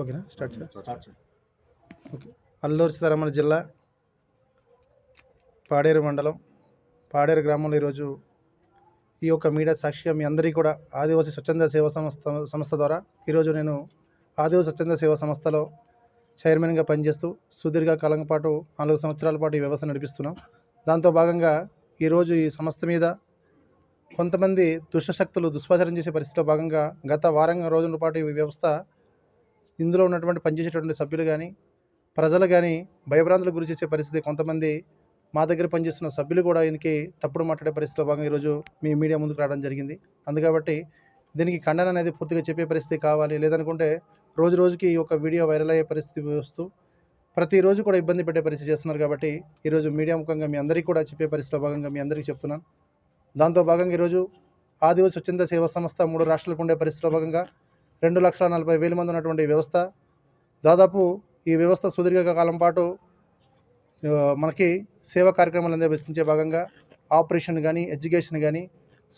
ఓకేనా? Start. Okay. Alluri Sitaramaraju జిల్లా పాడేరు మండలం పాడేరు గ్రామంలో ఈరోజు ఈ యొక్క మీడియా సాక్షిగా మీ అందరికీ కూడా ఆదివాసీ స్వచ్ఛంద సేవా సంస్థ సంస్థ ద్వారా ఈరోజు నేను ఆదివాసీ స్వచ్ఛంద సేవా సంస్థలో చైర్మన్గా పనిచేస్తూ సుదీర్ఘ కాలం పాటు నాలుగు సంవత్సరాల పాటు ఈ వ్యవస్థ నడిపిస్తున్నాం. దాంతో భాగంగా ఈరోజు ఈ సంస్థ మీద కొంతమంది దుష్టశక్తులు దుష్ప్రచారం చేసే పరిస్థితిలో భాగంగా గత వారం రోజుల పాటు ఈ వ్యవస్థ ఇందులో ఉన్నటువంటి పనిచేసేటువంటి సభ్యులు కానీ ప్రజలు కానీ భయభ్రాంతులకు గురి చేసే పరిస్థితి కొంతమంది మా దగ్గర పనిచేస్తున్న సభ్యులు కూడా ఈయనకి తప్పుడు మాట్లాడే పరిస్థితిలో భాగంగా ఈరోజు మీ మీడియా ముందుకు రావడం జరిగింది. అందుకబట్టి దీనికి ఖండన అనేది పూర్తిగా చెప్పే పరిస్థితి కావాలి. లేదనుకుంటే రోజు రోజుకి ఈ యొక్క వీడియో వైరల్ అయ్యే పరిస్థితి వస్తూ ప్రతిరోజు కూడా ఇబ్బంది పెట్టే పరిస్థితి చేస్తున్నారు కాబట్టి ఈరోజు మీడియా ముఖంగా మీ అందరికీ కూడా చెప్పే పరిస్థితిలో భాగంగా మీ అందరికీ చెప్తున్నాను. దాంతో భాగంగా ఈరోజు ఆదివాసీ స్వచ్ఛంద సేవా సంస్థ మూడు రాష్ట్రాలకు ఉండే పరిస్థితిలో భాగంగా రెండు లక్షల నలభై వేల మంది ఉన్నటువంటి వ్యవస్థ. దాదాపు ఈ వ్యవస్థ సుదీర్ఘ కాలం పాటు మనకి సేవా కార్యక్రమాలు నిర్వహించే భాగంగా ఆపరేషన్ కానీ ఎడ్యుకేషన్ కానీ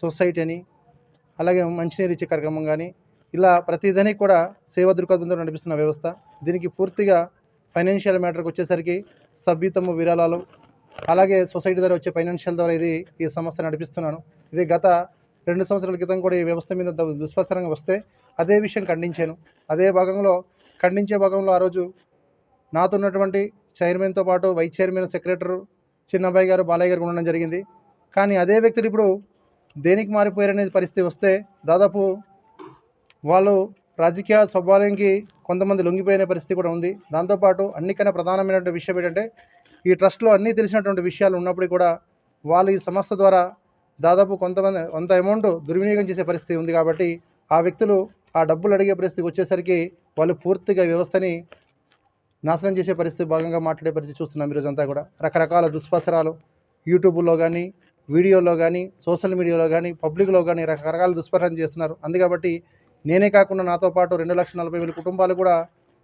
సొసైటీ అని అలాగే మంచినీరు ఇచ్చే కార్యక్రమం కానీ ఇలా ప్రతిదానికి కూడా సేవా దృక్పథంతో నడిపిస్తున్న వ్యవస్థ. దీనికి పూర్తిగా ఫైనాన్షియల్ మ్యాటర్కి వచ్చేసరికి సభ్యతము విరాళాలు అలాగే సొసైటీ ద్వారా వచ్చే ఫైనాన్షియల్ ద్వారా ఇది ఈ సంస్థ నడిపిస్తున్నాను. ఇది గత రెండు సంవత్సరాల క్రితం కూడా ఈ వ్యవస్థ మీద ద- వస్తే అదే విషయం ఖండించాను. అదే భాగంలో ఖండించే భాగంలో ఆ రోజు నాతో ఉన్నటువంటి చైర్మన్తో పాటు వైస్ చైర్మన్ సెక్రటరీ చిన్నబాయి గారు బాలయ్య గారు ఉండడం జరిగింది. కానీ అదే వ్యక్తులు ఇప్పుడు దేనికి మారిపోయారనే పరిస్థితి వస్తే దాదాపు వాళ్ళు రాజకీయ స్వభావానికి కొంతమంది లొంగిపోయిన పరిస్థితి కూడా ఉంది. దాంతోపాటు అన్నికన్నా ప్రధానమైనటువంటి విషయం ఏంటంటే ఈ ట్రస్ట్లో అన్నీ తెలిసినటువంటి విషయాలు ఉన్నప్పుడు కూడా వాళ్ళు ఈ సంస్థ ద్వారా దాదాపు కొంతమంది కొంత అమౌంట్ దుర్వినియోగం చేసే పరిస్థితి ఉంది కాబట్టి ఆ వ్యక్తులు ఆ డబ్బులు అడిగే పరిస్థితికి వచ్చేసరికి వాళ్ళు పూర్తిగా వ్యవస్థని నాశనం చేసే పరిస్థితి భాగంగా మాట్లాడే పరిస్థితి చూస్తున్నాం ఈరోజంతా కూడా. రకరకాల దుష్ప్రచారాలు యూట్యూబ్లో కానీ వీడియోలో కానీ సోషల్ మీడియాలో కానీ పబ్లిక్లో కానీ రకరకాల దుష్ప్రచారం చేస్తున్నారు. అందుకబట్టి నేనే కాకుండా నాతో పాటు రెండు లక్షల నలభై వేల కుటుంబాలు కూడా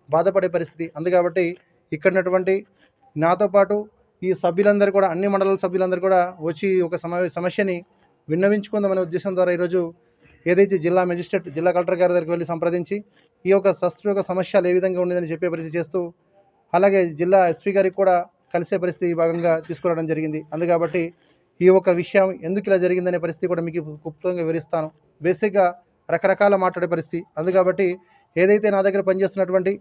బాధపడే పరిస్థితి. అందుకబట్టి ఇక్కడ ఉన్నటువంటి నాతో పాటు ఈ సభ్యులందరూ కూడా అన్ని మండలాల సభ్యులందరూ కూడా వచ్చి ఒక సమ సమస్యని విన్నవించుకుందామనే ఉద్దేశం ద్వారా ఈరోజు ఏదైతే జిల్లా మెజిస్ట్రేట్ జిల్లా కలెక్టర్ గారి దగ్గరికి వెళ్ళి సంప్రదించి ఈ యొక్క శస్త్రు యొక్క సమస్యలు ఏ విధంగా ఉండేదని చెప్పే పరిస్థితి చేస్తూ అలాగే జిల్లా ఎస్పీ గారికి కూడా కలిసే పరిస్థితి ఈ భాగంగా తీసుకురావడం జరిగింది. అందుకబట్టి ఈ ఒక విషయం ఎందుకు ఇలా జరిగిందనే పరిస్థితి కూడా మీకు గుప్తంగా వివరిస్తాను. బేసిక్గా రకరకాల మాట్లాడే పరిస్థితి. అందుకబట్టి ఏదైతే నా దగ్గర పనిచేస్తున్నటువంటి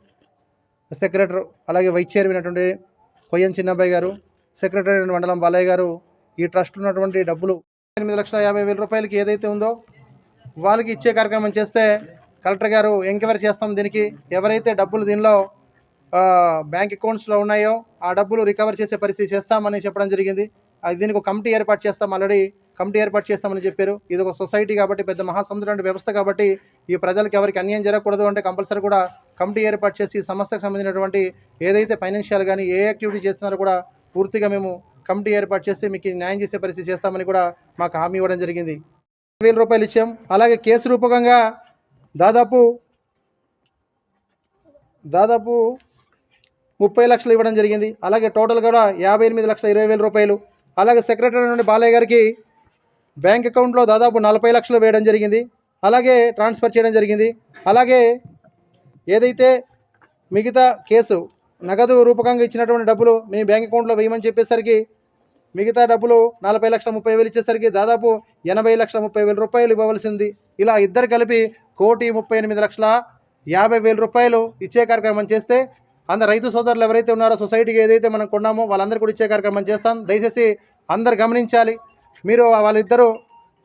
సెక్రటరీ అలాగే వైస్ చైర్మన్ అటువంటి కొయ్యం చిన్నబ్బాయి గారు సెక్రటరీ మండలం బాలయ్య గారు ఈ ట్రస్ట్ ఉన్నటువంటి డబ్బులు ఎనిమిది లక్షల యాభై వేల రూపాయలకి ఏదైతే ఉందో వాళ్ళకి ఇచ్చే కార్యక్రమం చేస్తే కలెక్టర్ గారు ఎంక్వైరీ చేస్తాం దీనికి. ఎవరైతే డబ్బులు దీనిలో బ్యాంక్ అకౌంట్స్లో ఉన్నాయో ఆ డబ్బులు రికవర్ చేసే పరిస్థితి చేస్తామని చెప్పడం జరిగింది. అది దీనికి ఒక కమిటీ ఏర్పాటు చేస్తాం ఆల్రెడీ. కమిటీ ఏర్పాటు చేస్తామని చెప్పారు. ఇది ఒక సొసైటీ కాబట్టి పెద్ద మహాసముద్రం వ్యవస్థ కాబట్టి ఈ ప్రజలకు ఎవరికి అన్యాయం జరగకూడదు అంటే కంపల్సరీ కూడా కమిటీ ఏర్పాటు చేసి సంస్థకు సంబంధించినటువంటి ఏదైతే ఫైనాన్షియల్ కానీ ఏ యాక్టివిటీ చేస్తున్నారో కూడా పూర్తిగా మేము కమిటీ ఏర్పాటు చేసి మీకు న్యాయం చేసే పరిస్థితి చేస్తామని కూడా మాకు హామీ ఇవ్వడం జరిగింది. వేల రూపాయలు ఇచ్చాం. అలాగే కేసు రూపకంగా దాదాపు దాదాపు ముప్పై లక్షలు ఇవ్వడం జరిగింది. అలాగే టోటల్ కూడా యాభై ఎనిమిది లక్షల ఇరవై వేల రూపాయలు. అలాగే సెక్రటరీ నుండి బాలయ్య గారికి బ్యాంక్ అకౌంట్లో దాదాపు నలభై లక్షలు వేయడం జరిగింది. అలాగే ట్రాన్స్ఫర్ చేయడం జరిగింది. అలాగే ఏదైతే మిగతా కేసు నగదు రూపకంగా ఇచ్చినటువంటి డబ్బులు మీ బ్యాంక్ అకౌంట్లో వేయమని చెప్పేసరికి మిగతా డబ్బులు నలభై లక్షల ముప్పై వేలు ఇచ్చేసరికి దాదాపు ఎనభై లక్షల ముప్పై వేల రూపాయలు ఇవ్వవలసింది. ఇలా ఇద్దరు కలిపి కోటి ముప్పై ఎనిమిది లక్షల యాభై వేల రూపాయలు ఇచ్చే కార్యక్రమం చేస్తే అందరు రైతు సోదరులు ఎవరైతే ఉన్నారో సొసైటీకి ఏదైతే మనం కొన్నామో వాళ్ళందరూ కూడా ఇచ్చే కార్యక్రమం చేస్తాం. దయచేసి అందరు గమనించాలి. మీరు వాళ్ళిద్దరూ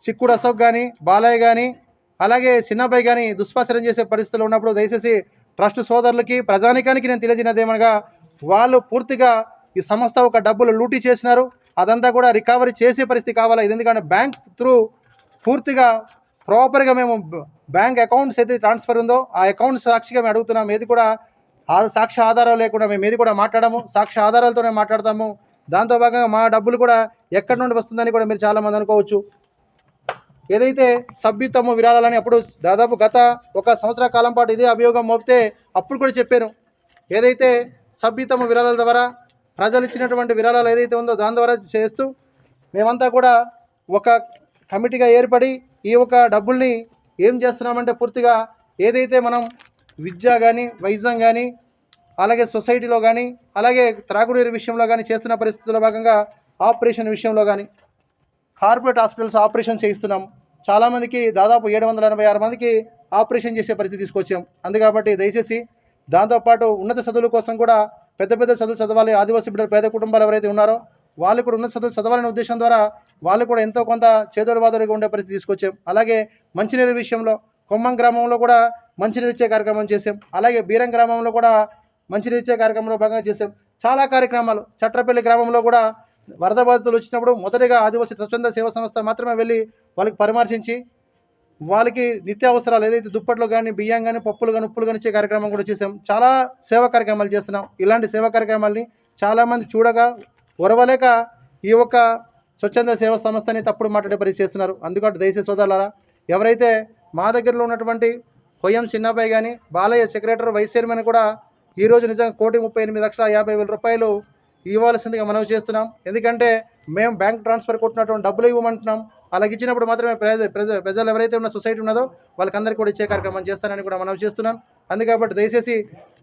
సిక్కుడు అశోక్ కానీ బాలయ్య కానీ అలాగే చిన్నబ్బాయి కానీ దుష్ప్రచారం చేసే పరిస్థితులు ఉన్నప్పుడు దయచేసి ట్రస్ట్ సోదరులకి ప్రజానికానికి నేను తెలియజేయనదేమనగా వాళ్ళు పూర్తిగా ఈ సంస్థ ఒక డబ్బులు లూటీ చేసినారు. అదంతా కూడా రికవరీ చేసే పరిస్థితి కావాలి? ఇది ఎందుకంటే బ్యాంక్ త్రూ పూర్తిగా ప్రాపర్గా మేము బ్యాంక్ అకౌంట్స్ అయితే ట్రాన్స్ఫర్ ఉందో ఆ అకౌంట్ సాక్షిగా మేము అడుగుతున్నాం. ఏది కూడా సాక్ష్య ఆధారాలు లేకుండా మేము ఏది కూడా మాట్లాడము. సాక్ష్య ఆధారాలతోనే మాట్లాడతాము. దాంతో భాగంగా మా డబ్బులు కూడా ఎక్కడి నుండి వస్తుందని కూడా మీరు చాలామంది అనుకోవచ్చు. ఏదైతే సభ్యత్వము విరాళాలని అప్పుడు దాదాపు గత ఒక సంవత్సర కాలం పాటు ఇదే అభియోగం మోపితే అప్పుడు కూడా చెప్పాను. ఏదైతే సభ్యత్వము విరాళాల ద్వారా ప్రజలు ఇచ్చినటువంటి విరాళాలు ఏదైతే ఉందో దాని ద్వారా చేస్తూ మేమంతా కూడా ఒక కమిటీగా ఏర్పడి ఈ యొక్క డబ్బుల్ని ఏం చేస్తున్నామంటే పూర్తిగా ఏదైతే మనం విద్య కానీ వైద్యం కానీ అలాగే సొసైటీలో కానీ అలాగే త్రాగునీరు విషయంలో కానీ చేస్తున్న పరిస్థితుల్లో భాగంగా ఆపరేషన్ విషయంలో కానీ కార్పొరేట్ హాస్పిటల్స్ ఆపరేషన్ చేయిస్తున్నాం. చాలామందికి దాదాపు ఏడు వందల ఎనభై ఆరు మందికి ఆపరేషన్ చేసే పరిస్థితి తీసుకొచ్చాం. అందుకాబట్టి దయచేసి దాంతోపాటు ఉన్నత చదువుల కోసం కూడా పెద్ద పెద్ద చదువులు చదవాలి. ఆదివాసీ బిడ్డలు పేద కుటుంబాలు ఎవరైతే ఉన్నారో వాళ్ళు కూడా ఉన్నత చదువులు చదవాలనే ఉద్దేశం ద్వారా వాళ్ళు కూడా ఎంతో కొంత చేదోడు వాదోడుగా ఉండే పరిస్థితి తీసుకొచ్చాం. అలాగే మంచినీరు విషయంలో కొమ్మం గ్రామంలో కూడా మంచినీరు ఇచ్చే కార్యక్రమం చేసాం అలాగే బీరం గ్రామంలో కూడా మంచినీరు ఇచ్చే కార్యక్రమంలో భాగంగా చేసాం చాలా కార్యక్రమాలు. చట్రపల్లి గ్రామంలో కూడా వరద బాధితులు వచ్చినప్పుడు మొదటిగా ఆదివాసీ స్వచ్ఛంద సేవా సంస్థ మాత్రమే వెళ్ళి వాళ్ళకి పరామర్శించి వాళ్ళకి నిత్యావసరాలు ఏదైతే దుప్పట్లు కానీ బియ్యం కానీ పప్పులు కానీ ఉప్పులు కానీ ఇచ్చే కార్యక్రమం కూడా చేసాం చాలా సేవా కార్యక్రమాలు చేస్తున్నాం. ఇలాంటి సేవా కార్యక్రమాల్ని చాలామంది చూడగా ఒరవలేక ఈ యొక్క స్వచ్ఛంద సేవా సంస్థని తప్పుడు మాట్లాడే పరిస్థితి చేస్తున్నారు. అందుకంటే దయచేసి సోదరులారా ఎవరైతే మా దగ్గరలో ఉన్నటువంటి కొయ్యం చిన్నబాయ్ కానీ బాలయ్య సెక్రటరీ వైస్ చైర్మన్ కూడా ఈరోజు నిజంగా కోటి ముప్పై ఎనిమిది లక్షల యాభై వేల రూపాయలు ఇవ్వాల్సిందిగా మనవి చేస్తున్నాం. ఎందుకంటే మేము బ్యాంక్ ట్రాన్స్ఫర్ కొట్టినటువంటి డబ్బులు ఇవ్వమంటున్నాం. అలాగే ఇచ్చినప్పుడు మాత్రమే ప్రజ ప్రజ ప్రజలు ఎవరైతే ఉన్న సొసైటీ ఉన్నదో వాళ్ళకందరికీ కూడా ఇచ్చే కార్యక్రమం చేస్తానని కూడా మనం చేస్తున్నాం. అందుకబట్టి దయచేసి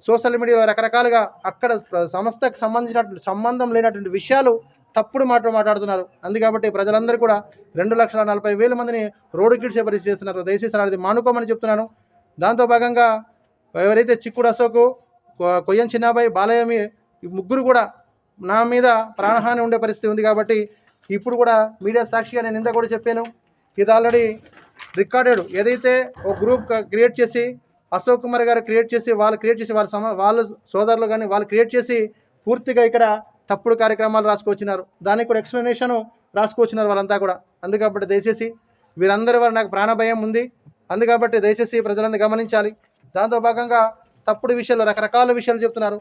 సోషల్ మీడియాలో రకరకాలుగా అక్కడ సంస్థకు సంబంధించినటువంటి సంబంధం లేనటువంటి విషయాలు తప్పుడు మాట మాట్లాడుతున్నారు. అందుకాబట్టి ప్రజలందరూ కూడా రెండు లక్షల నలభై వేల మందిని రోడ్డు కిడ్సే పరిస్థితి చేస్తున్నారు. దయచేసి అది మానుకోమని చెప్తున్నాను. దాంతో భాగంగా ఎవరైతే చిక్కుడు అశోకు కొయ్యం చిన్నాబాయి బాలయ్య ముగ్గురు కూడా నా మీద ప్రాణహాని ఉండే పరిస్థితి ఉంది కాబట్టి ఇప్పుడు కూడా మీడియా సాక్షిగా నేను ఇంత కూడా చెప్పాను. ఇది ఆల్రెడీ రికార్డెడ్ ఏదైతే ఒక గ్రూప్ క్రియేట్ చేసి అశోక్ కుమార్ గారు క్రియేట్ చేసి వాళ్ళు క్రియేట్ చేసి వాళ్ళ సమ వాళ్ళు సోదరులు కానీ వాళ్ళు క్రియేట్ చేసి పూర్తిగా ఇక్కడ తప్పుడు కార్యక్రమాలు రాసుకొచ్చినారు. దానికి కూడా ఎక్స్ప్లెనేషన్ రాసుకొచ్చినారు వాళ్ళంతా కూడా. అందుకబట్టి దయచేసి వీరందరి వారు నాకు ప్రాణభయం ఉంది. అందుకబట్టి దయచేసి ప్రజలందరూ గమనించాలి. దాంతో భాగంగా తప్పుడు విషయాలు రకరకాల విషయాలు చెప్తున్నారు.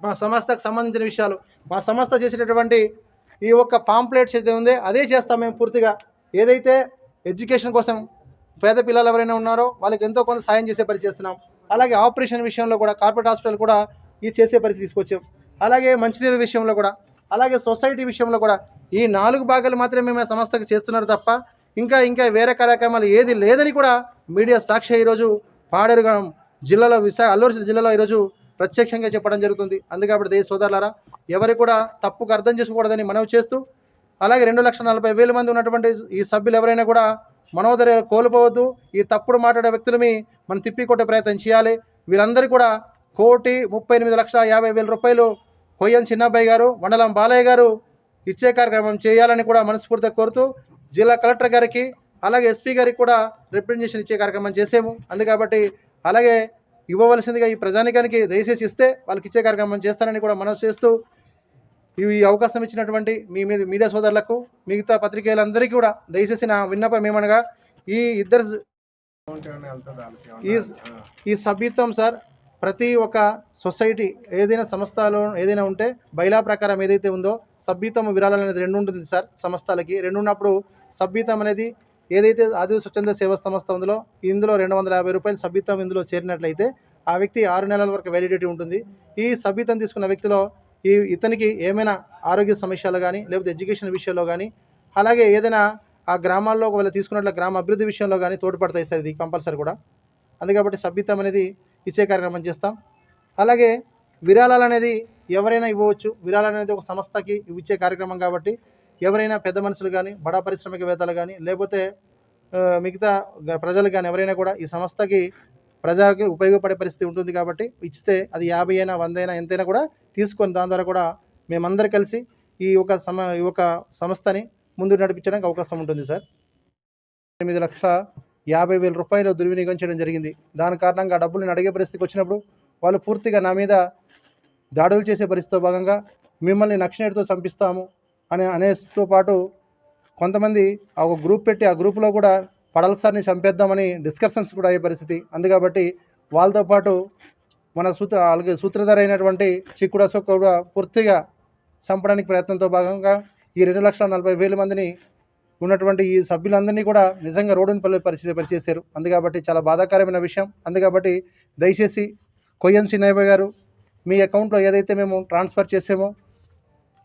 మా సంస్థకు సంబంధించిన విషయాలు. మా సంస్థ చేసినటువంటి ఈ ఒక్క పాంప్లెట్స్ ఏదైతే ఉందో అదే చేస్తాం మేము పూర్తిగా. ఏదైతే ఎడ్యుకేషన్ కోసం పేద పిల్లలు ఎవరైనా ఉన్నారో వాళ్ళకి ఎంతో కొంత సాయం చేసే పని చేస్తున్నాం. అలాగే ఆపరేషన్ విషయంలో కూడా కార్పొరేట్ హాస్పిటల్ కూడా ఇది చేసే పరిస్థితి తీసుకొచ్చాం. అలాగే మంచినీరు విషయంలో కూడా అలాగే సొసైటీ విషయంలో కూడా ఈ నాలుగు భాగాలు మాత్రమే మేము సంస్థకు చేస్తున్నారు తప్ప ఇంకా ఇంకా వేరే కార్యక్రమాలు ఏది లేదని కూడా మీడియా సాక్షి ఈరోజు పాడేరు జిల్లాలో విశాఖ అల్లూరు జిల్లాలో ఈరోజు ప్రత్యక్షంగా చెప్పడం జరుగుతుంది. అందుకప్పుడు దేశ సోదరులారా ఎవరు కూడా తప్పుకు అర్థం చేసుకోకూడదని మనవి చేస్తూ అలాగే రెండు లక్షల నలభై వేల మంది ఉన్నటువంటి ఈ సభ్యులు ఎవరైనా కూడా మనోదర కోల్పోవద్దు. ఈ తప్పుడు మాట్లాడే వ్యక్తులని మనం తిప్పికొట్టే ప్రయత్నం చేయాలి. వీరందరూ కూడా కోటి ముప్పై ఎనిమిది లక్షల యాభై వేల రూపాయలు కొయ్యం చిన్నబ్బాయి గారు మండలం బాలయ్య గారు ఇచ్చే కార్యక్రమం చేయాలని కూడా మనస్ఫూర్తిగా కోరుతూ జిల్లా కలెక్టర్ గారికి అలాగే ఎస్పీ గారికి కూడా రిప్రజెంటేషన్ ఇచ్చే కార్యక్రమం చేసాము. అందుకబట్టి అలాగే ఇవ్వవలసిందిగా ఈ ప్రజానికానికి దయచేసి ఇస్తే వాళ్ళకి ఇచ్చే కార్యక్రమం చేస్తానని కూడా మనం చేస్తూ ఈ అవకాశం ఇచ్చినటువంటి మీ మీడియా సోదరులకు మిగతా పత్రికేయులందరికీ కూడా దయచేసి నా విన్నపం ఏమనగా ఈ ఇద్దరు ఈ ఈ సభ్యత్వం సార్ ప్రతి ఒక్క సొసైటీ ఏదైనా సంస్థలో ఏదైనా ఉంటే బైలా ప్రకారం ఏదైతే ఉందో సభ్యత్వం విరాళాలు అనేది రెండు ఉంటుంది సార్ సంస్థలకి. రెండు ఉన్నప్పుడు సభ్యత్వం అనేది ఏదైతే ఆదివాసీ స్వచ్ఛంద సేవా సంస్థ ఉందో ఇందులో రెండు వందల యాభై రూపాయలు సభ్యత్వం ఇందులో చేరినట్లయితే ఆ వ్యక్తి ఆరు నెలల వరకు వ్యాలిడిటీ ఉంటుంది. ఈ సభ్యత్వం తీసుకున్న వ్యక్తిలో ఈ ఇతనికి ఏమైనా ఆరోగ్య సమస్యలు కానీ లేకపోతే ఎడ్యుకేషన్ విషయంలో కానీ అలాగే ఏదైనా ఆ గ్రామాల్లో ఒకవేళ తీసుకున్నట్ల గ్రామ అభివృద్ధి విషయంలో కానీ తోడ్పడతాయి సార్ ఇది కంపల్సరీ కూడా. అందుకబట్టి సభ్యత్వం అనేది ఇచ్చే కార్యక్రమం చేస్తాం. అలాగే విరాళాలు అనేది ఎవరైనా ఇవ్వవచ్చు. విరాళాలు అనేది ఒక సంస్థకి ఇచ్చే కార్యక్రమం కాబట్టి ఎవరైనా పెద్ద మనుషులు కానీ బడా పారిశ్రామికవేత్తలు కానీ లేకపోతే మిగతా ప్రజలు కానీ ఎవరైనా కూడా ఈ సంస్థకి ప్రజలకు ఉపయోగపడే పరిస్థితి ఉంటుంది కాబట్టి ఇస్తే అది యాభై అయినా వంద అయినా ఎంతైనా కూడా తీసుకొని దాని ద్వారా కూడా మేమందరూ కలిసి ఈ ఒక సమ ఈ ఒక సంస్థని ముందు నడిపించడానికి అవకాశం ఉంటుంది సార్. ఎనిమిది లక్షల యాభై వేల రూపాయలు దుర్వినియోగం చేయడం జరిగింది. దాని కారణంగా ఆ అడిగే పరిస్థితికి వచ్చినప్పుడు వాళ్ళు పూర్తిగా నా మీద దాడులు చేసే పరిస్థితితో భాగంగా మిమ్మల్ని నక్షనేటితో చంపిస్తాము అనే అనేతో పాటు కొంతమంది ఆ ఒక గ్రూప్ పెట్టి ఆ గ్రూప్లో కూడా పడల సార్ని చంపేద్దామని డిస్కషన్స్ కూడా అయ్యే పరిస్థితి. అందుకబట్టి వాళ్ళతో పాటు మన సూత్ర అలాగే సూత్రధార అయినటువంటి చిక్కుడు అశోక్ కూడా పూర్తిగా చంపడానికి ప్రయత్నంతో భాగంగా ఈ రెండు లక్షల నలభై వేల మందిని ఉన్నటువంటి ఈ సభ్యులందరినీ కూడా నిజంగా రోడ్డుని పల్లె పరిచయ పరిచేశారు. అందుకబట్టి చాలా బాధాకరమైన విషయం. అందుకబట్టి దయచేసి కొయ్యన్ సినయ్య గారు మీ అకౌంట్లో ఏదైతే మేము ట్రాన్స్ఫర్ చేసామో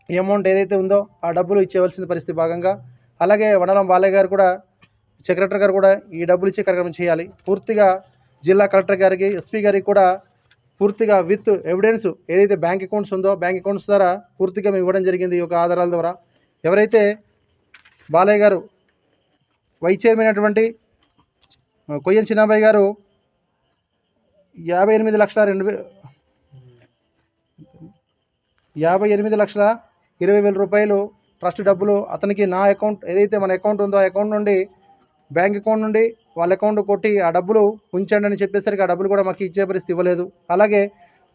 ఈ అమౌంట్ ఏదైతే ఉందో ఆ డబ్బులు ఇచ్చేవలసిన పరిస్థితి భాగంగా అలాగే వనరం బాలయ్య గారు కూడా సెక్రటరీ గారు కూడా ఈ డబ్బులు ఇచ్చే కార్యక్రమం చేయాలి. పూర్తిగా జిల్లా కలెక్టర్ గారికి ఎస్పీ గారికి కూడా పూర్తిగా విత్ ఎవిడెన్స్ ఏదైతే బ్యాంక్ అకౌంట్స్ ఉందో బ్యాంక్ అకౌంట్స్ ద్వారా పూర్తిగా మేము ఇవ్వడం జరిగింది ఈ యొక్క ఆధారాల ద్వారా. ఎవరైతే బాలయ్య గారు వైస్ చైర్మన్ అయినటువంటి కొయ్యం చిన్నాబాయి గారు యాభై ఎనిమిది లక్షల రెండు యాభై ఎనిమిది లక్షల ఇరవై వేల రూపాయలు ట్రస్ట్ డబ్బులు అతనికి నా అకౌంట్ ఏదైతే మన అకౌంట్ ఉందో ఆ అకౌంట్ నుండి బ్యాంక్ అకౌంట్ నుండి వాళ్ళ అకౌంట్ కొట్టి ఆ డబ్బులు ఉంచండి అని చెప్పేసరికి ఆ డబ్బులు కూడా మాకు ఇచ్చే పరిస్థితి ఇవ్వలేదు. అలాగే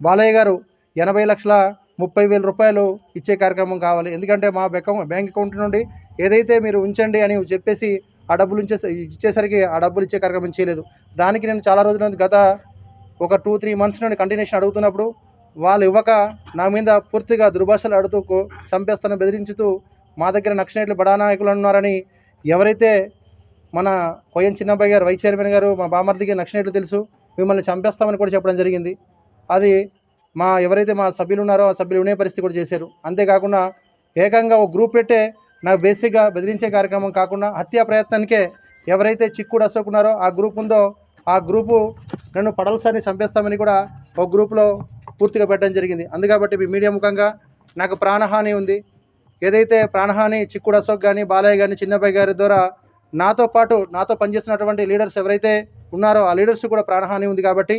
బాలయ్య గారు ఎనభై లక్షల ముప్పై వేల రూపాయలు ఇచ్చే కార్యక్రమం కావాలి. ఎందుకంటే మా అకౌంట్ బ్యాంక్ అకౌంట్ నుండి ఏదైతే మీరు ఉంచండి అని చెప్పేసి ఆ డబ్బులు ఉంచే ఇచ్చేసరికి ఆ డబ్బులు ఇచ్చే కార్యక్రమం చేయలేదు. దానికి నేను చాలా రోజుల నుండి గత ఒక టూ త్రీ మంత్స్ నుండి కంటిన్యూషన్ అడుగుతున్నప్పుడు వాళ్ళు ఇవ్వక నా మీద పూర్తిగా దుర్భాషలు అడుతూ చంపేస్తాను బెదిరించుతూ మా దగ్గర నక్సలైట్లు బడా నాయకులు ఉన్నారని ఎవరైతే మన కొయ్యం చిన్నబ్బాయి గారు వైస్ చైర్మన్ గారు మా బామర్దికి నచ్చినట్లు తెలుసు. మిమ్మల్ని చంపేస్తామని కూడా చెప్పడం జరిగింది. అది మా ఎవరైతే మా సభ్యులు ఉన్నారో ఆ సభ్యులు వినే పరిస్థితి కూడా చేశారు. అంతేకాకుండా ఏకంగా ఒక గ్రూప్ పెట్టే నాకు బేసిక్గా బెదిరించే కార్యక్రమం కాకుండా హత్యా ప్రయత్నానికే ఎవరైతే చిక్కుడు అశోక్ ఉన్నారో ఆ గ్రూప్ ఉందో ఆ గ్రూపు నన్ను పడల్సారి చంపేస్తామని కూడా ఒక గ్రూప్లో పూర్తిగా పెట్టడం జరిగింది. అందుకాబట్టి మీ మీడియా ముఖంగా నాకు ప్రాణహాని ఉంది. ఏదైతే ప్రాణహాని చిక్కుడు అశోక్ కానీ బాలయ్య కానీ చిన్నబ్బాయి గారి ద్వారా నాతో పాటు నాతో పనిచేస్తున్నటువంటి లీడర్స్ ఎవరైతే ఉన్నారో ఆ లీడర్స్ కూడా ప్రాణహాని ఉంది కాబట్టి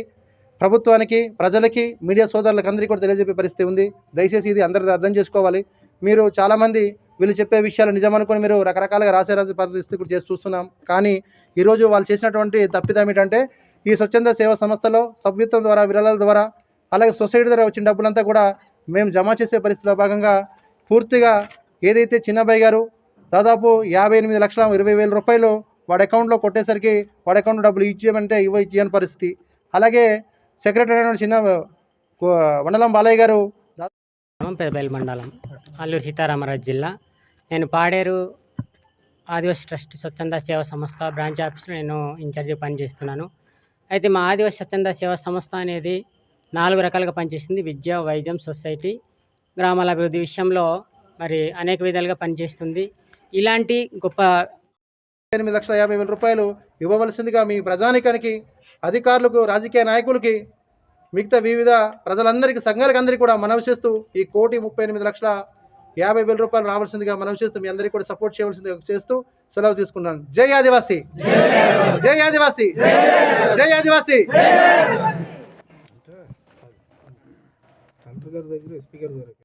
ప్రభుత్వానికి ప్రజలకి మీడియా సోదరులకు అందరికీ కూడా తెలియజెప్పే పరిస్థితి ఉంది. దయచేసి ఇది అందరిది అర్థం చేసుకోవాలి. మీరు చాలామంది వీళ్ళు చెప్పే విషయాలు నిజమనుకొని మీరు రకరకాలుగా రాసే రాసే పరిస్థితి కూడా చేసి చూస్తున్నాం. కానీ ఈరోజు వాళ్ళు చేసినటువంటి తప్పిదం ఏంటంటే ఈ స్వచ్ఛంద సేవా సంస్థలో సభ్యత్వం ద్వారా విరాళాల ద్వారా అలాగే సొసైటీ ద్వారా వచ్చిన డబ్బులంతా కూడా మేము జమ చేసే పరిస్థితిలో భాగంగా పూర్తిగా ఏదైతే చిన్నబాయి గారు దాదాపు యాభై ఎనిమిది లక్షల ఇరవై వేల రూపాయలు వాడి అకౌంట్లో కొట్టేసరికి వాడి అకౌంట్ డబ్బులు ఇచ్చేయమంటే ఇవ్వ ఇచ్చేయని పరిస్థితి. అలాగే సెక్రటరీ అయిన చిన్న కో- వండలం బాలయ్య గారు పెదపల్లి మండలం అల్లూరు సీతారామరాజు జిల్లా. నేను పాడేరు ఆదివాసీ ట్రస్ట్ స్వచ్ఛంద సేవా సంస్థ బ్రాంచ్ ఆఫీస్లో నేను ఇన్ఛార్జి పనిచేస్తున్నాను. అయితే మా ఆదివాసీ స్వచ్ఛంద సేవా సంస్థ అనేది నాలుగు రకాలుగా పనిచేస్తుంది. విద్య వైద్యం సొసైటీ గ్రామాల అభివృద్ధి విషయంలో మరి అనేక విధాలుగా పనిచేస్తుంది. ఇలాంటి గొప్ప ఎనిమిది లక్షల యాభై వేల రూపాయలు ఇవ్వవలసిందిగా మీ ప్రజానికానికి అధికారులకు రాజకీయ నాయకులకి మిగతా వివిధ ప్రజలందరికీ సంఘాలకు అందరికీ కూడా మనవి చేస్తూ ఈ కోటి ముప్పై ఎనిమిది లక్షల యాభై వేల రూపాయలు రావాల్సిందిగా మనవి చేస్తూ మీ అందరికీ కూడా సపోర్ట్ చేయవలసిందిగా చేస్తూ సెలవు తీసుకున్నాను జై ఆదివాసి! జై ఆదివాసి! జై ఆదివాసి! కలెక్టర్ గారి దగ్గర ఎస్పీ గారి దగ్గర.